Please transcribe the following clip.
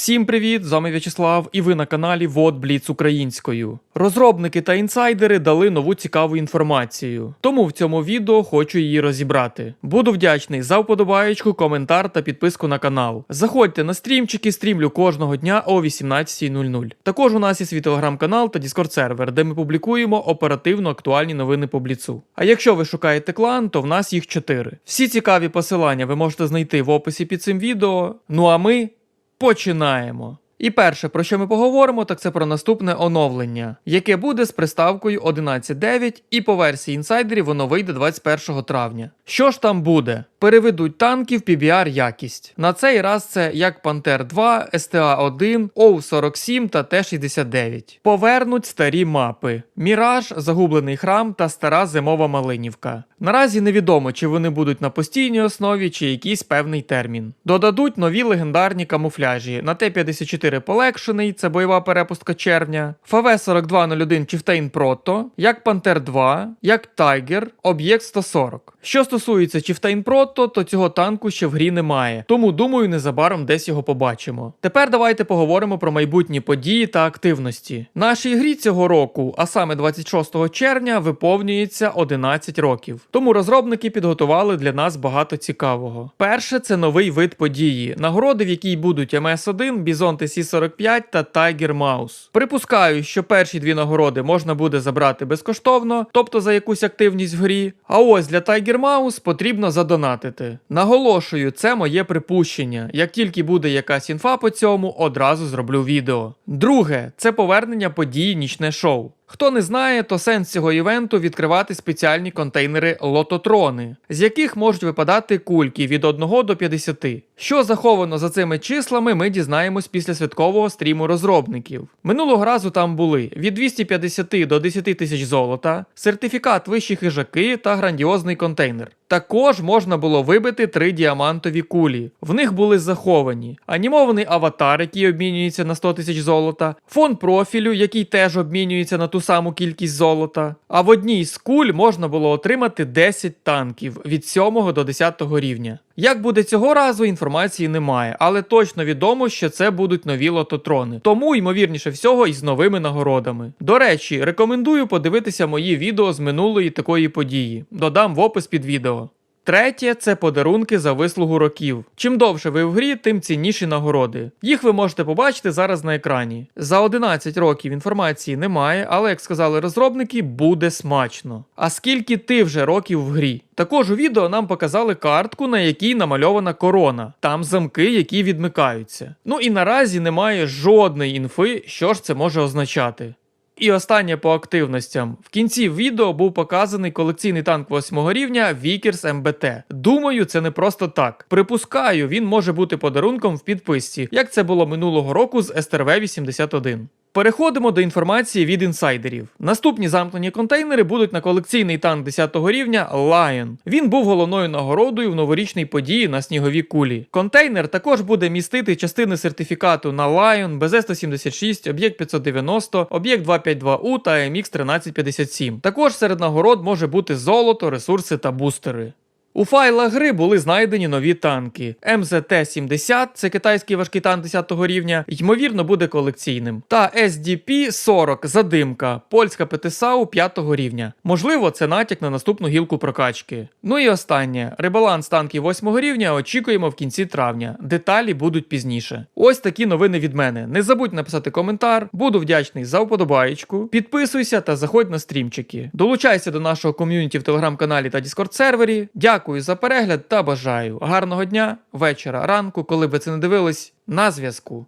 Всім привіт! З вами В'ячеслав, і ви на каналі Вот Бліц Українською. Розробники та інсайдери дали нову цікаву інформацію, тому в цьому відео хочу її розібрати. Буду вдячний за вподобаєчку, коментар та підписку на канал. Заходьте на стрімчики, стрімлю кожного дня о 18.00. Також у нас є свій телеграм-канал та Discord сервер, де ми публікуємо оперативно актуальні новини по бліцу. А якщо ви шукаєте клан, то в нас їх чотири. Всі цікаві посилання ви можете знайти в описі під цим відео. Ну а ми починаємо. І перше, про що ми поговоримо, так це про наступне оновлення, яке буде з приставкою 11.9, і по версії інсайдерів воно вийде 21 травня. Що ж там буде? Переведуть танки в PBR якість. На цей раз це як Panther 2, STA 1, OU-47 та Т-69. Повернуть старі мапи: Міраж, Загублений храм та Стара Зимова Малинівка. Наразі невідомо, чи вони будуть на постійній основі, чи якийсь певний термін. Додадуть нові легендарні камуфляжі на Т-54 полегшений, це бойова перепустка червня, ФВ-4201 Chieftain Proto, як Panther 2, як Tiger, Об'єкт 140. Що стосується Chieftain Proto, то цього танку ще в грі немає, тому думаю, незабаром десь його побачимо. Тепер давайте поговоримо про майбутні події та активності. Нашій грі цього року, а саме 26 червня, виповнюється 11 років. Тому розробники підготували для нас багато цікавого. Перше це новий вид події, нагороди, в якій будуть МС1, Бізон ТС-45 та Tiger Mouse. Припускаю, що перші дві нагороди можна буде забрати безкоштовно, тобто за якусь активність в грі. А ось для Tiger Mouse потрібно задонатити. Наголошую, це моє припущення. Як тільки буде якась інфа по цьому, одразу зроблю відео. Друге, це повернення події нічне шоу. Хто не знає, то сенс цього івенту відкривати спеціальні контейнери лототрони, з яких можуть випадати кульки від 1 до 50. Що заховано за цими числами, ми дізнаємось після святкового стріму розробників. Минулого разу там були від 250 до 10 тисяч золота, сертифікат вищі хижаки та грандіозний контейнер. Також можна було вибити три діамантові кулі. В них були заховані анімований аватар, який обмінюється на 100 тисяч золота, фон профілю, який теж обмінюється на ту саму кількість золота. А в одній з куль можна було отримати 10 танків від 7 до 10 рівня. Як буде цього разу, інформації немає, але точно відомо, що це будуть нові лототрони. Тому, ймовірніше всього, із новими нагородами. До речі, рекомендую подивитися мої відео з минулої такої події. Додам в опис під відео. Третє це подарунки за вислугу років. Чим довше ви в грі, тим цінніші нагороди. Їх ви можете побачити зараз на екрані. За 11 років інформації немає, але як сказали розробники, буде смачно. А скільки ти вже років в грі? Також у відео нам показали картку, на якій намальована корона. Там замки, які відмикаються. Ну і наразі немає жодної інфи, що ж це може означати. І останнє по активностям. В кінці відео був показаний колекційний танк 8 рівня Вікерс МБТ. Думаю, це не просто так. Припускаю, він може бути подарунком в підписці, як це було минулого року з СТРВ 81. Переходимо до інформації від інсайдерів. Наступні замкнені контейнери будуть на колекційний танк 10 рівня Lion. Він був головною нагородою в новорічній події на снігові кулі. Контейнер також буде містити частини сертифікату на Lion, БЗ-176, об'єкт 590, об'єкт 252У та MX 1357. Також серед нагород може бути золото, ресурси та бустери. У файлах гри були знайдені нові танки. МЗТ-70, це китайський важкий танк 10 рівня, ймовірно, буде колекційним. Та SDP-40 задимка, польська ПТСАУ 5 рівня. Можливо, це натяк на наступну гілку прокачки. Ну і останнє: ребаланс танків 8 рівня очікуємо в кінці травня. Деталі будуть пізніше. Ось такі новини від мене. Не забудь написати коментар, буду вдячний за вподобаєчку. Підписуйся та заходь на стрімчики. Долучайся до нашого ком'юніті в телеграм-каналі та Discord сервері. Дякую за перегляд та бажаю гарного дня, вечора, ранку, коли би це не дивились, на зв'язку.